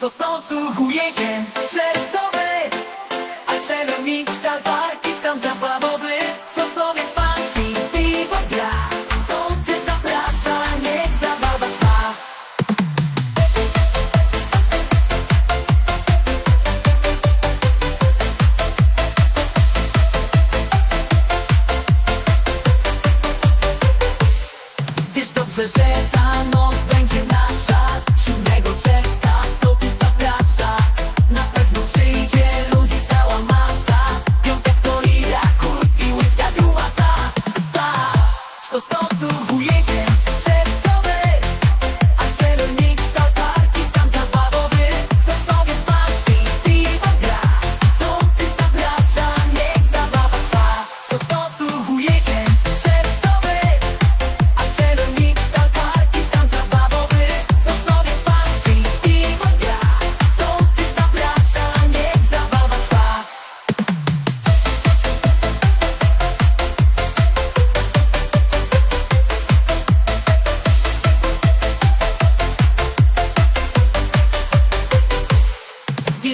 Sosnowcu weekend czerwcowy A czerwnik tal park i stan zabawowy. Sosnowiec funky, piwo gra. Sołty zaprasza, niech zabawa trwa. Wiesz dobrze, że ta noc będzie nasza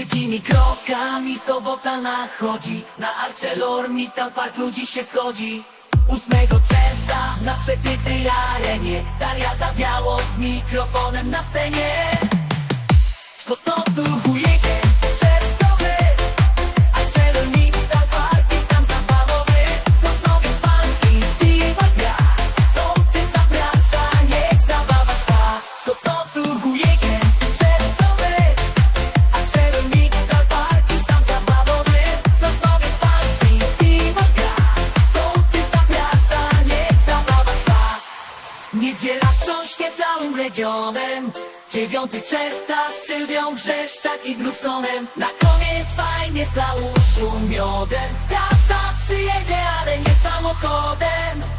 Wielkimi krokami sobota nachodzi. Na ArcelorMittal Park ludzi się schodzi. 8 czerwca na przepięknej arenie. Daria zawiało z mikrofonem na scenie. W Niedziela chrząśnie całym regionem. 9 czerwca z Sylwią Grzeszczak i Grubsonem. Na koniec fajnie z uszu miodem. Tata przyjedzie, ale nie samochodem